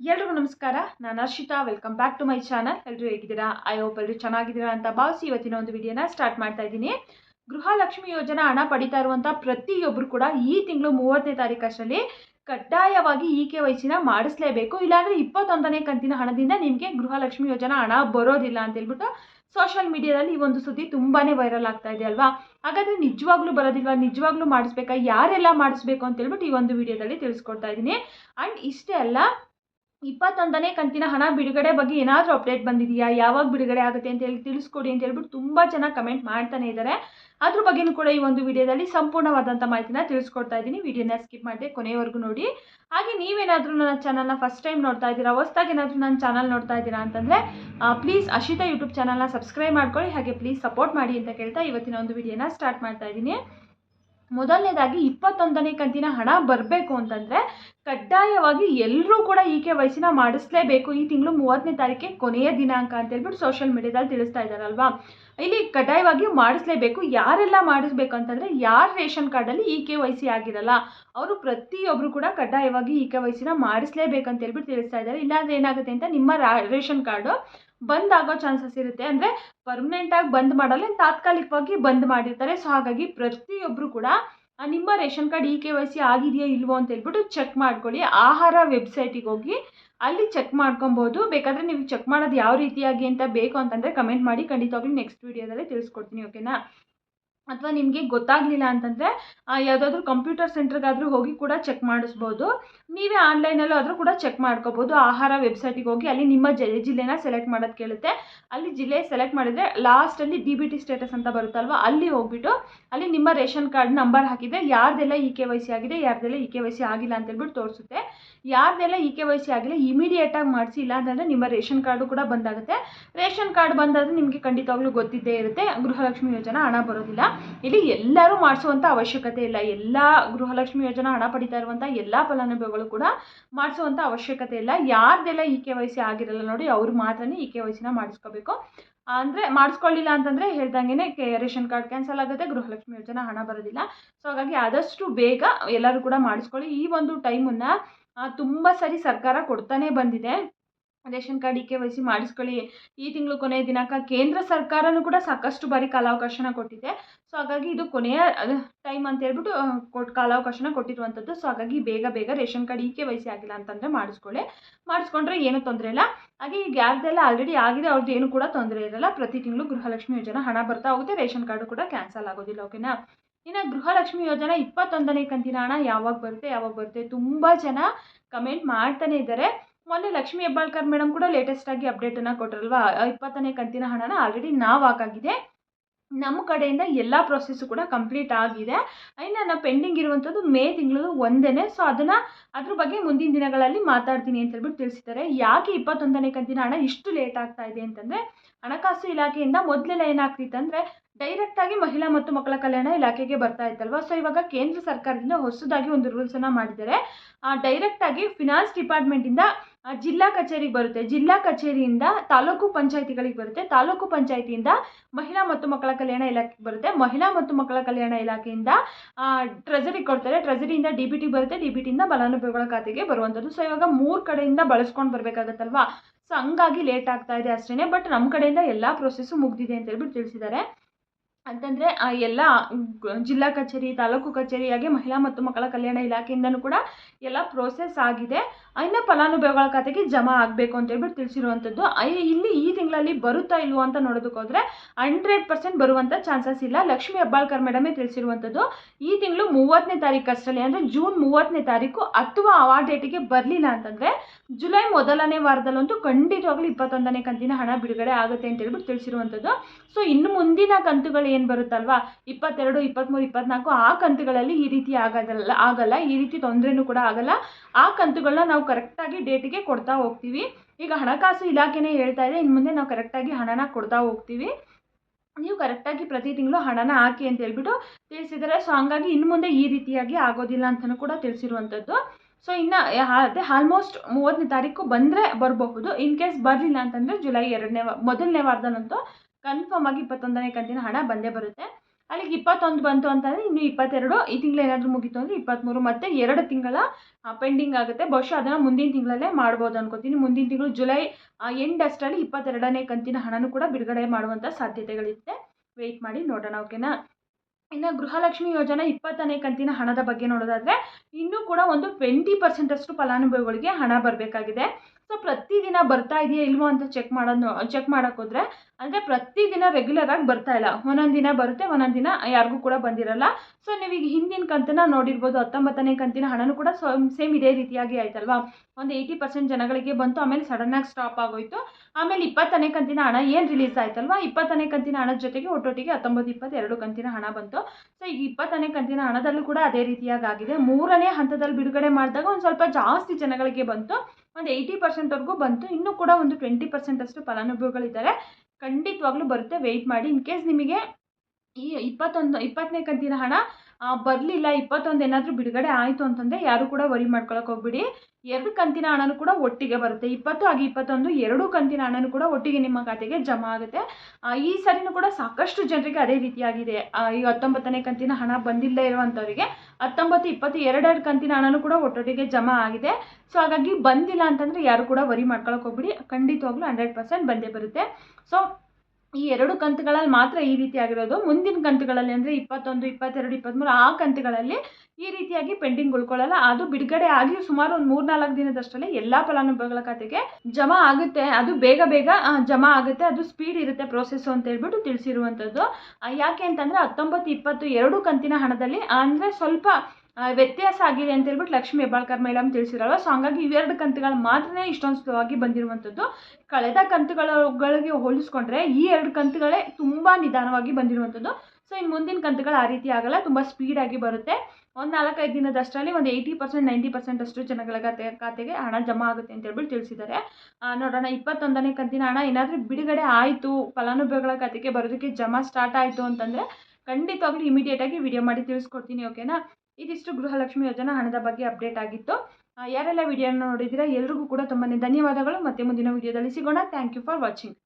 ಎಲ್ರಿಗೂ ನಮಸ್ಕಾರ. ನಾನು Harshita welcome back to my channel ಎಲ್ಲರೂ ಹೇಗಿದ್ದೀರಾ? ಐ ಹೋಪ್ ಎಲ್ಲರೂ ಚೆನ್ನಾಗಿದ್ದೀರಾ ಅಂತ ಭಾವಿಸಿ ಇವತ್ತಿನ ಒಂದು ವಿಡಿಯೋನ ಸ್ಟಾರ್ಟ್ ಮಾಡ್ತಾ ಇದ್ದೀನಿ. ಗೃಹಲಕ್ಷ್ಮಿ ಯೋಜನಾ ಹಣ ಪಡಿತಾ ಇರುವಂಥ ಪ್ರತಿಯೊಬ್ಬರು ಕೂಡ ಈ ತಿಂಗಳು ಮೂವತ್ತನೇ ತಾರೀಕಷ್ಟರಲ್ಲಿ ಕಡ್ಡಾಯವಾಗಿ ಇ ಕೆ ವೈಸಿನ ಮಾಡಿಸ್ಲೇಬೇಕು. ಇಲ್ಲಾಂದರೆ ಇಪ್ಪತ್ತೊಂದನೇ ಕಂತಿನ ಹಣದಿಂದ ನಿಮಗೆ ಗೃಹಲಕ್ಷ್ಮಿ ಯೋಜನಾ ಹಣ ಬರೋದಿಲ್ಲ ಅಂತ ಹೇಳ್ಬಿಟ್ಟು ಸೋಷಿಯಲ್ ಮೀಡಿಯಾದಲ್ಲಿ ಈ ಒಂದು ಸುದ್ದಿ ತುಂಬಾ ವೈರಲ್ ಆಗ್ತಾ ಇದೆ ಅಲ್ವಾ? ಹಾಗಾದರೆ ನಿಜವಾಗ್ಲೂ ಬರೋದಿಲ್ವಾ? ನಿಜವಾಗ್ಲೂ ಮಾಡಿಸ್ಬೇಕಾ? ಯಾರೆಲ್ಲ ಮಾಡಿಸ್ಬೇಕು ಅಂತ ಹೇಳ್ಬಿಟ್ಟು ಈ ಒಂದು ವಿಡಿಯೋದಲ್ಲಿ ತಿಳಿಸ್ಕೊಡ್ತಾ ಇದ್ದೀನಿ. ಆ್ಯಂಡ್ ಇಷ್ಟೇ ಅಲ್ಲ ಇಪ್ಪತ್ತೊಂದನೇ ಕಂತಿನ ಹಣ ಬಿಡುಗಡೆ ಬಗ್ಗೆ ಏನಾದರೂ ಅಪ್ಡೇಟ್ ಬಂದಿದೆಯಾ? ಯಾವಾಗ ಬಿಡುಗಡೆ ಆಗುತ್ತೆ ಅಂತ ಹೇಳಿ ತಿಳಿಸ್ಕೊಡಿ ಅಂತ ಹೇಳ್ಬಿಟ್ಟು ತುಂಬ ಜನ ಕಮೆಂಟ್ ಮಾಡ್ತಾನೆ ಇದ್ದಾರೆ. ಅದ್ರ ಬಗ್ಗೆನೂ ಕೂಡ ಈ ಒಂದು ವಿಡಿಯೋದಲ್ಲಿ ಸಂಪೂರ್ಣವಾದಂಥ ಮಾಹಿತಿನ ತಿಳಿಸ್ಕೊಡ್ತಾ ಇದ್ದೀನಿ. ವಿಡಿಯೋನ ಸ್ಕಿಪ್ ಮಾಡಿದೆ ಕೊನೆಯವರೆಗೂ ನೋಡಿ. ಹಾಗೆ ನೀವೇನಾದರೂ ನನ್ನ ಚಾನಲ್ನ ಫಸ್ಟ್ ಟೈಮ್ ನೋಡ್ತಾ ಇದ್ದೀರಾ, ಹೊಸ್ದಾಗಿ ಏನಾದರೂ ನನ್ನ ಚಾನಲ್ ನೋಡ್ತಾ ಇದ್ದೀರಾ ಅಂತಂದರೆ ಪ್ಲೀಸ್ ಅಶಿತಾ ಯೂಟ್ಯೂಬ್ ಚಾನಲ್ನ ಸಬ್ಸ್ಕ್ರೈಬ್ ಮಾಡ್ಕೊಳ್ಳಿ. ಹಾಗೆ ಪ್ಲೀಸ್ ಸಪೋರ್ಟ್ ಮಾಡಿ ಅಂತ ಕೇಳ್ತಾ ಇವತ್ತಿನ ಒಂದು ವಿಡಿಯೋನ ಸ್ಟಾರ್ಟ್ ಮಾಡ್ತಾ ಇದ್ದೀನಿ. ಮೊದಲನೇದಾಗಿ ಇಪ್ಪತ್ತೊಂದನೇ ಕಂತಿನ ಹಣ ಬರಬೇಕು ಅಂತಂದರೆ ಕಡ್ಡಾಯವಾಗಿ ಎಲ್ಲರೂ ಕೂಡ ಈ ಕೆ ವೈಸಿನ ಮಾಡಿಸ್ಲೇಬೇಕು ಈ ತಿಂಗಳು ಮೂವತ್ತನೇ ತಾರೀಕಿಗೆ ಕೊನೆಯ ದಿನಾಂಕ ಅಂತ ಹೇಳ್ಬಿಟ್ಟು ಸೋಷಿಯಲ್ ಮೀಡಿಯಾದಲ್ಲಿ ತಿಳಿಸ್ತಾ ಇದ್ದಾರಲ್ವಾ? ಇಲ್ಲಿ ಕಡ್ಡಾಯವಾಗಿ ಮಾಡಿಸ್ಲೇಬೇಕು. ಯಾರೆಲ್ಲ ಮಾಡಿಸ್ಬೇಕು ಅಂತಂದರೆ ಯಾರು ರೇಷನ್ ಕಾರ್ಡಲ್ಲಿ ಇ ಕೆ ವೈ ಸಿ ಆಗಿರಲ್ಲ, ಅವರು ಪ್ರತಿಯೊಬ್ಬರು ಕೂಡ ಕಡ್ಡಾಯವಾಗಿ ಇ ಕೆ ವೈ ಸಿನ ಮಾಡಿಸ್ಲೇಬೇಕಂತ ಹೇಳ್ಬಿಟ್ಟು ತಿಳಿಸ್ತಾ ಇದ್ದಾರೆ. ಇಲ್ಲಾಂದ್ರೆ ಏನಾಗುತ್ತೆ ಅಂತ ನಿಮ್ಮ ರೇಷನ್ ಕಾರ್ಡು ಬಂದ್ ಆಗೋ ಚಾನ್ಸಸ್ ಇರುತ್ತೆ. ಅಂದರೆ ಪರ್ಮನೆಂಟಾಗಿ ಬಂದ್ ಮಾಡಲ್ಲ ತಾತ್ಕಾಲಿಕವಾಗಿ ಬಂದ್ ಮಾಡಿರ್ತಾರೆ. ಸೊ ಹಾಗಾಗಿ ಪ್ರತಿಯೊಬ್ಬರು ಕೂಡ ನಿಮ್ಮ ration card E K Y C ಆಗಿದೆಯಾ ಇಲ್ವೋ ಅಂತ ಹೇಳ್ಬಿಟ್ಟು ಚೆಕ್ ಮಾಡ್ಕೊಳ್ಳಿ. ಆಹಾರ ವೆಬ್ಸೈಟಿಗೆ ಹೋಗಿ ಅಲ್ಲಿ ಚೆಕ್ ಮಾಡ್ಕೊಬೋದು. ಬೇಕಾದರೆ ನೀವು ಚೆಕ್ ಮಾಡೋದು ಯಾವ ರೀತಿಯಾಗಿ ಅಂತ ಬೇಕು ಅಂತಂದರೆ ಕಮೆಂಟ್ ಮಾಡಿ. ಖಂಡಿತವಾಗ್ಲೂ ನೆಕ್ಸ್ಟ್ ವೀಡಿಯೋದಲ್ಲೇ ತಿಳಿಸ್ಕೊಡ್ತೀನಿ ಓಕೆನಾ ಅಥವಾ ನಿಮಗೆ ಗೊತ್ತಾಗಲಿಲ್ಲ ಅಂತಂದರೆ ಯಾವುದಾದ್ರೂ ಕಂಪ್ಯೂಟರ್ ಸೆಂಟ್ರಿಗಾದರೂ ಹೋಗಿ ಕೂಡ ಚೆಕ್ ಮಾಡಿಸ್ಬೋದು. ನೀವೇ ಆನ್ಲೈನಲ್ಲೂ ಆದರೂ ಕೂಡ ಚೆಕ್ ಮಾಡ್ಕೋಬೋದು. ಆಹಾರ ವೆಬ್ಸೈಟಿಗೆ ಹೋಗಿ ಅಲ್ಲಿ ನಿಮ್ಮ ಜಿಲ್ಲೆನ ಸೆಲೆಕ್ಟ್ ಮಾಡೋದು ಕೇಳುತ್ತೆ. ಅಲ್ಲಿ ಜಿಲ್ಲೆ ಸೆಲೆಕ್ಟ್ ಮಾಡಿದರೆ ಲಾಸ್ಟಲ್ಲಿ ಡಿ ಬಿ ಟಿ ಸ್ಟೇಟಸ್ ಅಂತ ಬರುತ್ತಲ್ವ ಅಲ್ಲಿ ಹೋಗ್ಬಿಟ್ಟು ಅಲ್ಲಿ ನಿಮ್ಮ ರೇಷನ್ ಕಾರ್ಡ್ ನಂಬರ್ ಹಾಕಿದರೆ ಯಾರ್ದೆಲ್ಲ ಇ ಕೆ ವೈ ಸಿ ಆಗಿದೆ, ಯಾರ್ದೆಲ್ಲ ಇ ಕೆ ವೈ ಸಿ ಆಗಿಲ್ಲ ಅಂತ ಹೇಳ್ಬಿಟ್ಟು ತೋರಿಸುತ್ತೆ. ಯಾರ್ದೆಲ್ಲ ಇ ಕೆ ವೈ ಸಿ ಆಗಿಲ್ಲ ಇಮಿಡಿಯೇಟಾಗಿ ಮಾಡಿಸಿ ಇಲ್ಲ ಅಂತಂದರೆ ನಿಮ್ಮ ರೇಷನ್ ಕಾರ್ಡು ಕೂಡ ಬಂದಾಗುತ್ತೆ. ರೇಷನ್ ಕಾರ್ಡ್ ಬಂದಾದರೆ ನಿಮಗೆ ಖಂಡಿತವಾಗ್ಲೂ ಗೊತ್ತಿದ್ದೇ ಇರುತ್ತೆ. ಗೃಹಲಕ್ಷ್ಮಿ ಯೋಜನೆ ಹಣ ಬರೋದಿಲ್ಲ. ಇಲ್ಲಿ ಎಲ್ಲರೂ ಮಾಡಿಸುವಂಥ ಅವಶ್ಯಕತೆ ಇಲ್ಲ. ಎಲ್ಲ ಗೃಹಲಕ್ಷ್ಮಿ ಯೋಜನಾ ಹಣ ಪಡಿತಾ ಇರುವಂಥ ಎಲ್ಲ ಫಲಾನುಭವಿಗಳು ಕೂಡ ಮಾಡಿಸುವಂಥ ಅವಶ್ಯಕತೆ ಇಲ್ಲ. ಯಾರ್ದೆಲ್ಲ ಇ ಕೆ ವೈ ಸಿ ಆಗಿರಲ್ಲ ನೋಡಿ, ಅವ್ರು ಮಾತ್ರನೇ ಇ ಕೆ ವೈ ಸಿನ ಮಾಡಿಸ್ಕೋಬೇಕು. ಅಂದರೆ ಮಾಡಿಸ್ಕೊಳ್ಳಿಲ್ಲ ಅಂತಂದರೆ ಹೇಳ್ದಂಗೆ ಕೆ ರೇಷನ್ ಕಾರ್ಡ್ ಕ್ಯಾನ್ಸಲ್ ಆಗುತ್ತೆ, ಗೃಹಲಕ್ಷ್ಮಿ ಯೋಜನಾ ಹಣ ಬರೋದಿಲ್ಲ. ಸೊ ಹಾಗಾಗಿ ಆದಷ್ಟು ಬೇಗ ಎಲ್ಲರೂ ಕೂಡ ಮಾಡಿಸ್ಕೊಳ್ಳಿ. ಈ ಒಂದು ಟೈಮನ್ನು ತುಂಬ ಸರಿ ಸರ್ಕಾರ ಕೊಡ್ತಾನೆ ಬಂದಿದೆ. Ration card E K Y C ಮಾಡಿಸ್ಕೊಳ್ಳಿ. ಈ ತಿಂಗಳು ಕೊನೆಯ ದಿನಾಂಕ ಕೇಂದ್ರ ಸರ್ಕಾರನೂ ಕೂಡ ಸಾಕಷ್ಟು ಬಾರಿ ಕಾಲಾವಕಾಶನ ಕೊಟ್ಟಿದೆ. ಸೊ ಹಾಗಾಗಿ ಇದು ಕೊನೆಯ ಟೈಮ್ ಅಂತ ಹೇಳ್ಬಿಟ್ಟು ಕೊಟ್ಟು ಕಾಲಾವಕಾಶನ ಕೊಟ್ಟಿರುವಂಥದ್ದು. ಸೊ ಹಾಗಾಗಿ ಬೇಗ ಬೇಗ ration card E K Y C ಆಗಿಲ್ಲ ಅಂತಂದರೆ ಮಾಡಿಸ್ಕೊಳ್ಳಿ. ಮಾಡಿಸ್ಕೊಂಡ್ರೆ ಏನೂ ತೊಂದರೆ ಇಲ್ಲ. ಹಾಗೆ ಈಗ ಯಾರ್ದೆಲ್ಲ ಆಲ್ರೆಡಿ ಆಗಿದೆ ಅವ್ರದ್ದು ಏನು ಕೂಡ ತೊಂದರೆ ಇರಲ್ಲ. ಪ್ರತಿ ತಿಂಗಳು ಗೃಹಲಕ್ಷ್ಮಿ ಯೋಜನೆ ಹಣ ಬರ್ತಾ ಹೋಗುತ್ತೆ. ರೇಷನ್ ಕಾರ್ಡು ಕೂಡ ಕ್ಯಾನ್ಸಲ್ ಆಗೋದಿಲ್ಲ ಓಕೆನಾ ಇನ್ನು ಗೃಹಲಕ್ಷ್ಮಿ ಯೋಜನೆ ಇಪ್ಪತ್ತೊಂದನೇ ಕಂತಿನ ಹಣ ಯಾವಾಗ ಬರುತ್ತೆ ಯಾವಾಗ ಬರುತ್ತೆ, ತುಂಬ ಜನ ಕಮೆಂಟ್ ಮಾಡ್ತಾನೆ ಇದ್ದಾರೆ. ಮೊನ್ನೆ ಲಕ್ಷ್ಮೀ ಹೆಬ್ಬಾಳ್ಕರ್ ಮೇಡಮ್ ಕೂಡ ಲೇಟೆಸ್ಟ್ ಆಗಿ ಅಪ್ಡೇಟನ್ನು ಕೊಟ್ಟರಲ್ವಾ ಇಪ್ಪತ್ತನೇ ಕಂತಿನ ಹಣನ ಆಲ್ರೆಡಿ ನಾವು ಹಾಕಾಗಿದೆ. ನಮ್ಮ ಕಡೆಯಿಂದ ಎಲ್ಲ ಪ್ರೊಸೆಸ್ಸು ಕೂಡ ಕಂಪ್ಲೀಟ್ ಆಗಿದೆ. ಇನ್ನು ನಾವು ಪೆಂಡಿಂಗ್ ಇರುವಂಥದ್ದು ಮೇ ತಿಂಗಳು ಒಂದೇ ಸೊ ಅದನ್ನು ಅದ್ರ ಬಗ್ಗೆ ಮುಂದಿನ ದಿನಗಳಲ್ಲಿ ಮಾತಾಡ್ತೀನಿ ಅಂತ ಹೇಳ್ಬಿಟ್ಟು ತಿಳಿಸಿದ್ದಾರೆ. ಯಾಕೆ ಇಪ್ಪತ್ತೊಂದನೇ ಕಂತಿನ ಹಣ ಇಷ್ಟು ಲೇಟ್ ಆಗ್ತಾ ಇದೆ ಅಂತಂದರೆ, ಹಣಕಾಸು ಇಲಾಖೆಯಿಂದ ಮೊದಲೆಲ್ಲ ಏನಾಗ್ತಿತ್ತಂದರೆ ಡೈರೆಕ್ಟಾಗಿ ಮಹಿಳಾ ಮತ್ತು ಮಕ್ಕಳ ಕಲ್ಯಾಣ ಇಲಾಖೆಗೆ ಬರ್ತಾ ಇತ್ತಲ್ವ? ಸೊ ಇವಾಗ ಕೇಂದ್ರ ಸರ್ಕಾರದಿಂದ ಹೊಸದಾಗಿ ಒಂದು ರೂಲ್ಸನ್ನು ಮಾಡಿದ್ದಾರೆ. ಡೈರೆಕ್ಟಾಗಿ ಫಿನಾನ್ಸ್ ಡಿಪಾರ್ಟ್ಮೆಂಟಿಂದ ಜಿಲ್ಲಾ ಕಚೇರಿಗೆ ಬರುತ್ತೆ. ಜಿಲ್ಲಾ ಕಚೇರಿಯಿಂದ ತಾಲೂಕು ಪಂಚಾಯಿತಿಗಳಿಗೆ ಬರುತ್ತೆ. ತಾಲೂಕು ಪಂಚಾಯತಿಯಿಂದ ಮಹಿಳಾ ಮತ್ತು ಮಕ್ಕಳ ಕಲ್ಯಾಣ ಇಲಾಖೆಗೆ ಬರುತ್ತೆ. ಮಹಿಳಾ ಮತ್ತು ಮಕ್ಕಳ ಕಲ್ಯಾಣ ಇಲಾಖೆಯಿಂದ ಟ್ರೆಜರಿ ಕೊಡ್ತಾರೆ. ಟ್ರೆಜರಿಯಿಂದ ಡಿ ಬಿ ಟಿ ಬರುತ್ತೆ. ಡಿ ಬಿ ಟಿಯಿಂದ ಫಲಾನುಭವಿಗಳ ಖಾತೆಗೆ ಬರುವಂಥದ್ದು. ಸೊ ಇವಾಗ ಮೂರು ಕಡೆಯಿಂದ ಬಳಸ್ಕೊಂಡು ಬರಬೇಕಾಗತ್ತಲ್ವಾ? ಸೊ ಹಂಗಾಗಿ ಲೇಟ್ ಆಗ್ತಾ ಇದೆ ಅಷ್ಟೇ ಬಟ್ ನಮ್ಮ ಕಡೆಯಿಂದ ಎಲ್ಲ ಪ್ರೊಸೆಸ್ಸು ಮುಗಿದಿದೆ ಅಂತ ಹೇಳ್ಬಿಟ್ಟು ತಿಳಿಸಿದ್ದಾರೆ. ಅಂತಂದರೆ ಎಲ್ಲ ಜಿಲ್ಲಾ ಕಚೇರಿ, ತಾಲೂಕು ಕಚೇರಿ, ಹಾಗೆ ಮಹಿಳಾ ಮತ್ತು ಮಕ್ಕಳ ಕಲ್ಯಾಣ ಇಲಾಖೆಯಿಂದನೂ ಕೂಡ ಎಲ್ಲ ಪ್ರೋಸೆಸ್ ಆಗಿದೆ. ಇನ್ನು ಫಲಾನುಭವಿಗಳ ಖಾತೆಗೆ ಜಮಾ ಆಗಬೇಕು ಅಂತ ಹೇಳ್ಬಿಟ್ಟು ತಿಳಿಸಿರುವಂಥದ್ದು ಇಲ್ಲಿ ಈ ತಿಂಗಳಲ್ಲಿ ಬರುತ್ತಾ ಇಲ್ವೋ ಅಂತ ನೋಡೋದಕ್ಕೆ ಹೋದರೆ ಹಂಡ್ರೆಡ್ ಪರ್ಸೆಂಟ್ ಬರುವಂಥ ಚಾನ್ಸಸ್ ಇಲ್ಲ. ಲಕ್ಷ್ಮೀ ಹೆಬ್ಬಾಳ್ಕರ್ ಮೇಡಮೇ ತಿಳಿಸಿರುವಂಥದ್ದು ಈ ತಿಂಗಳು ಮೂವತ್ತನೇ ತಾರೀಕು ಅಷ್ಟರಲ್ಲಿ, ಅಂದರೆ ಜೂನ್ ಮೂವತ್ತನೇ ತಾರೀಕು ಅಥವಾ ಆ ಡೇಟಿಗೆ ಬರಲಿಲ್ಲ ಅಂತಂದರೆ, ಜುಲೈ ಮೊದಲನೇ ವಾರದಲ್ಲಂತೂ ಖಂಡಿತವಾಗ್ಲೂ ಇಪ್ಪತ್ತೊಂದನೇ ಕಂತಿನ ಹಣ ಬಿಡುಗಡೆ ಆಗುತ್ತೆ ಅಂತ ಹೇಳ್ಬಿಟ್ಟು ತಿಳಿಸಿರುವಂಥದ್ದು ಸೊ ಇನ್ನು ಮುಂದಿನ ಕಂತುಗಳು ಏನು ಬರುತ್ತಲ್ವಾ? ಇಪ್ಪತ್ತೆರಡು ಇಪ್ಪತ್ತ್ಮೂರು ಇಪ್ಪತ್ನಾಲ್ಕು ಆ ಕಂತುಗಳಲ್ಲಿ ಈ ರೀತಿ ಆಗೋದಲ್ಲ, ಆಗಲ್ಲ. ಈ ರೀತಿ ತೊಂದರೆನೂ ಕೂಡ ಆಗಲ್ಲ. ಆ ಕಂತುಗಳನ್ನ ನಾವು ಕರೆಕ್ಟಾಗಿ ಡೇಟಿಗೆ ಕೊಡ್ತಾ ಹೋಗ್ತೀವಿ. ಈಗ ಹಣಕಾಸು ಇಲಾಖೆನೇ ಹೇಳ್ತಾ ಇದೆ ಇನ್ನು ಮುಂದೆ ನಾವು ಕರೆಕ್ಟಾಗಿ ಹಣನ ಕೊಡ್ತಾ ಹೋಗ್ತೀವಿ. ನೀವು ಕರೆಕ್ಟಾಗಿ ಪ್ರತಿ ತಿಂಗಳು ಹಣನ ಹಾಕಿ ಅಂತ ಹೇಳ್ಬಿಟ್ಟು ತಿಳಿಸಿದ್ದಾರೆ. ಸೊ, ಹಂಗಾಗಿ ಇನ್ನು ಮುಂದೆ ಈ ರೀತಿಯಾಗಿ ಆಗೋದಿಲ್ಲ ಅಂತಲೂ ಕೂಡ ತಿಳಿಸಿರುವಂಥದ್ದು. ಸೊ, ಇನ್ನು ಅದೇ ಆಲ್ಮೋಸ್ಟ್ ಮೂವತ್ತನೇ ತಾರೀಕು ಬಂದರೆ ಬರಬಹುದು. ಇನ್ ಕೇಸ್ ಬರಲಿಲ್ಲ ಅಂತಂದರೆ ಜುಲೈ ಎರಡನೇ, ಮೊದಲನೇ ವಾರದಲ್ಲಂತೂ ಕನ್ಫರ್ಮ್ ಆಗಿ ಇಪ್ಪತ್ತೊಂದನೇ ಕಂತಿನ ಹಣ ಬಂದೇ ಬರುತ್ತೆ. ಅಲ್ಲಿಗೆ ಇಪ್ಪತ್ತೊಂದು ಬಂತು ಅಂತಂದರೆ ಇನ್ನು ಇಪ್ಪತ್ತೆರಡು, ಈ ತಿಂಗಳು ಏನಾದರೂ ಮುಗೀತು ಅಂದರೆ ಇಪ್ಪತ್ತ್ಮೂರು ಮತ್ತು ಎರಡು ತಿಂಗಳ ಪೆಂಡಿಂಗ್ ಆಗುತ್ತೆ. ಬಹುಶಃ ಅದನ್ನು ಮುಂದಿನ ತಿಂಗಳಲ್ಲೇ ಮಾಡ್ಬೋದು ಅನ್ಕೋತೀನಿ. ಮುಂದಿನ ತಿಂಗಳು ಜುಲೈ ಎಂಡ್ ಅಷ್ಟರಲ್ಲಿ ಇಪ್ಪತ್ತೆರಡನೇ ಕಂತಿನ ಹಣನೂ ಕೂಡ ಬಿಡುಗಡೆ ಮಾಡುವಂಥ ಸಾಧ್ಯತೆಗಳಿರುತ್ತೆ. ವೆಯ್ಟ್ ಮಾಡಿ ನೋಡೋಣ ಓಕೆನಾ ಇನ್ನು ಗೃಹಲಕ್ಷ್ಮಿ ಯೋಜನೆ ಇಪ್ಪತ್ತನೇ ಕಂತಿನ ಹಣದ ಬಗ್ಗೆ ನೋಡೋದಾದರೆ, ಇನ್ನೂ ಕೂಡ ಒಂದು ಟ್ವೆಂಟಿ ಪರ್ಸೆಂಟಷ್ಟು ಫಲಾನುಭವಿಗಳಿಗೆ ಹಣ ಬರಬೇಕಾಗಿದೆ. ಸೊ ಪ್ರತಿದಿನ ಬರ್ತಾ ಇದೆಯಾ ಇಲ್ವೋ ಅಂತ ಚೆಕ್ ಮಾಡೋದು ಚೆಕ್ ಮಾಡೋಕ್ಕೋದ್ರೆ ಅಂದರೆ ಪ್ರತಿದಿನ ರೆಗ್ಯುಲರ್ ಆಗಿ ಬರ್ತಾ ಇಲ್ಲ. ಒಂದೊಂದು ದಿನ ಬರುತ್ತೆ, ಒಂದೊಂದು ದಿನ ಯಾರಿಗೂ ಕೂಡ ಬಂದಿರಲ್ಲ. ಸೊ ನೀವೀಗ ಹಿಂದಿನ ಕಂತನ್ನ ನೋಡಿರ್ಬೋದು, ಹತ್ತೊಂಬತ್ತನೇ ಕಂತಿನ ಹಣನೂ ಕೂಡ ಸೇಮ್ ಇದೇ ರೀತಿಯಾಗಿ ಆಯ್ತಲ್ವಾ? ಒಂದು ಏಯ್ಟಿ ಪರ್ಸೆಂಟ್ ಜನಗಳಿಗೆ ಬಂತು, ಆಮೇಲೆ ಸಡನ್ನಾಗಿ ಸ್ಟಾಪ್ ಆಗೋಯ್ತು. ಆಮೇಲೆ ಇಪ್ಪತ್ತನೇ ಕಂತಿನ ಹಣ ಏನು ರಿಲೀಸ್ ಆಯ್ತಲ್ವಾ? ಇಪ್ಪತ್ತನೇ ಕಂತಿನ ಹಣದ ಜೊತೆಗೆ ಒಟ್ಟೊಟ್ಟಿಗೆ ಹತ್ತೊಂಬತ್ತು, ಇಪ್ಪತ್ತೆರಡು ಕಂತಿನ ಹಣ ಬಂತು. ಸೊ ಈಗ ಇಪ್ಪತ್ತನೇ ಕಂತಿನ ಹಣದಲ್ಲೂ ಕೂಡ ಅದೇ ರೀತಿಯಾಗಿ ಆಗಿದೆ. ಮೂರನೇ ಹಂತದಲ್ಲಿ ಬಿಡುಗಡೆ ಮಾಡಿದಾಗ ಒಂದು ಸ್ವಲ್ಪ ಜಾಸ್ತಿ ಜನಗಳಿಗೆ ಬಂತು. ಒಂದು ಏಯ್ಟಿ ಪರ್ಸೆಂಟ್ವರೆಗೂ ಬಂತು. ಇನ್ನೂ ಕೂಡ ಒಂದು ಟ್ವೆಂಟಿ ಪರ್ಸೆಂಟಷ್ಟು ಫಲಾನುಭವಿಗಳಿದ್ದಾರೆ. ಖಂಡಿತವಾಗ್ಲೂ ಬರುತ್ತೆ. ವೆಯ್ಟ್ ಮಾಡಿ. ಇನ್ ಕೇಸ್ ನಿಮಗೆ ಈ ಇಪ್ಪತ್ತೊಂದು, ಇಪ್ಪತ್ತನೇ ಕಂತಿನ ಹಣ ಬರಲಿಲ್ಲ, ಇಪ್ಪತ್ತೊಂದು ಏನಾದರೂ ಬಿಡುಗಡೆ ಆಯಿತು ಅಂತಂದರೆ ಯಾರು ಕೂಡ ವರಿ ಮಾಡ್ಕೊಳಕ್ಕೆ ಹೋಗ್ಬಿಡಿ. ಎರಡು ಕಂತಿನ ಹಣನೂ ಕೂಡ ಒಟ್ಟಿಗೆ ಬರುತ್ತೆ. ಇಪ್ಪತ್ತು ಹಾಗೆ ಇಪ್ಪತ್ತೊಂದು, ಎರಡು ಕಂತಿನ ಹಣನೂ ಕೂಡ ಒಟ್ಟಿಗೆ ನಿಮ್ಮ ಖಾತೆಗೆ ಜಮಾ ಆಗುತ್ತೆ. ಈ ಸರಿನೂ ಕೂಡ ಸಾಕಷ್ಟು ಜನರಿಗೆ ಅದೇ ರೀತಿಯಾಗಿದೆ. ಈ ಹತ್ತೊಂಬತ್ತನೇ ಕಂತಿನ ಹಣ ಬಂದಿಲ್ಲದೆ ಇರುವಂಥವರಿಗೆ ಹತ್ತೊಂಬತ್ತು, ಇಪ್ಪತ್ತು, ಎರಡೆರಡು ಕಂತಿನ ಹಣನೂ ಕೂಡ ಒಟ್ಟೊಟ್ಟಿಗೆ ಜಮಾ ಆಗಿದೆ. ಸೊ, ಹಾಗಾಗಿ ಬಂದಿಲ್ಲ ಅಂತಂದರೆ ಯಾರು ಕೂಡ ವರಿ ಮಾಡ್ಕೊಳಕ್ಕೆ ಹೋಗ್ಬಿಡಿ. ಖಂಡಿತವಾಗ್ಲೂ ಹಂಡ್ರೆಡ್ ಪರ್ಸೆಂಟ್ ಬಂದೇ ಬರುತ್ತೆ. ಸೊ ಈ ಎರಡು ಕಂತುಗಳಲ್ಲಿ ಮಾತ್ರ ಈ ರೀತಿ ಆಗಿರೋದು ಮುಂದಿನ ಕಂತುಗಳಲ್ಲಿ ಅಂದರೆ ಇಪ್ಪತ್ತೊಂದು, ಇಪ್ಪತ್ತೆರಡು ಇಪ್ಪತ್ತ್ಮೂರು ಆ ಕಂತುಗಳಲ್ಲಿ ಈ ರೀತಿಯಾಗಿ ಪೆಂಡಿಂಗ್ ಉಳ್ಕೊಳ್ಳಲ್ಲ. ಅದು ಬಿಡುಗಡೆ ಆಗಿ ಸುಮಾರು ಒಂದು ಮೂರ್ನಾಲ್ಕು ದಿನದಷ್ಟರಲ್ಲಿ ಎಲ್ಲ ಫಲಾನುಭವಿಗಳ ಖಾತೆಗೆ ಜಮಾ ಆಗುತ್ತೆ. ಅದು ಬೇಗ ಬೇಗ ಜಮಾ ಆಗುತ್ತೆ. ಅದು ಸ್ಪೀಡ್ ಇರುತ್ತೆ ಪ್ರೋಸೆಸ್ಸು ಅಂತ ಹೇಳ್ಬಿಟ್ಟು ತಿಳಿಸಿರುವಂಥದ್ದು ಯಾಕೆ ಅಂತಂದರೆ ಹತ್ತೊಂಬತ್ತು, ಇಪ್ಪತ್ತು ಎರಡು ಕಂತಿನ ಹಣದಲ್ಲಿ ಅಂದರೆ ಸ್ವಲ್ಪ ವ್ಯತ್ಯಾಸ ಆಗಿದೆ ಅಂತ ಹೇಳ್ಬಿಟ್ಟು ಲಕ್ಷ್ಮೀ ಹೆಬ್ಬಾಳ್ಕರ್ ಮೇಡಮ್ ತಿಳಿಸಿರಲ್ವ ಸೊ ಹಂಗಾಗಿ ಇವೆರಡು ಕಂತುಗಳು ಮಾತ್ರ ಇಷ್ಟೊಂದು ಸ್ಲೋ ಆಗಿ ಬಂದಿರುವಂಥದ್ದು. ಕಳೆದ ಕಂತುಗಳಿಗೆ ಹೋಲಿಸ್ಕೊಂಡ್ರೆ ಈ ಎರಡು ಕಂತುಗಳೇ ತುಂಬ ನಿಧಾನವಾಗಿ ಬಂದಿರುವಂಥದ್ದು. ಸೊ ಇನ್ನು ಮುಂದಿನ ಕಂತುಗಳು ಆ ರೀತಿ ಆಗಲ್ಲ, ತುಂಬ ಸ್ಪೀಡಾಗಿ ಬರುತ್ತೆ. ಒಂದು ನಾಲ್ಕೈದು ದಿನದಷ್ಟರಲ್ಲಿ ಒಂದು ಏಯ್ಟಿ ಪರ್ಸೆಂಟ್ ನೈಂಟಿ ಪರ್ಸೆಂಟ್ ಅಷ್ಟು ಜನಗಳ ಖಾತೆ ಖಾತೆಗೆ ಹಣ ಜಮಾ ಆಗುತ್ತೆ ಅಂತ ಹೇಳ್ಬಿಟ್ಟು ತಿಳಿಸಿದ್ದಾರೆ. ನೋಡೋಣ, ಇಪ್ಪತ್ತೊಂದನೇ ಕಂತಿನ ಹಣ ಏನಾದರೂ ಬಿಡುಗಡೆ ಆಯಿತು, ಫಲಾನುಭವಿಗಳ ಖಾತೆಗೆ ಬರೋದಕ್ಕೆ ಜಮಾ ಸ್ಟಾರ್ಟ್ ಆಯಿತು ಅಂತಂದರೆ ಖಂಡಿತವಾಗ್ಲೂ ಇಮಿಡಿಯೇಟಾಗಿ ವಿಡಿಯೋ ಮಾಡಿ ತಿಳಿಸ್ಕೊಡ್ತೀನಿ ಓಕೆನಾ ಇದಿಷ್ಟು ಗೃಹಲಕ್ಷ್ಮಿ ಯೋಜನಾ ಹಣದ ಬಗ್ಗೆ ಅಪ್ಡೇಟ್ ಆಗಿತ್ತು. ಯಾರೆಲ್ಲ ವಿಡಿಯೋನ ನೋಡಿದ್ದೀರಾ ಎಲ್ರಿಗೂ ಕೂಡ ತುಂಬಾ ಧನ್ಯವಾದಗಳು. ಮತ್ತೆ ಮುಂದಿನ ವಿಡಿಯೋದಲ್ಲಿ ಸಿಗೋಣ. Thank you for watching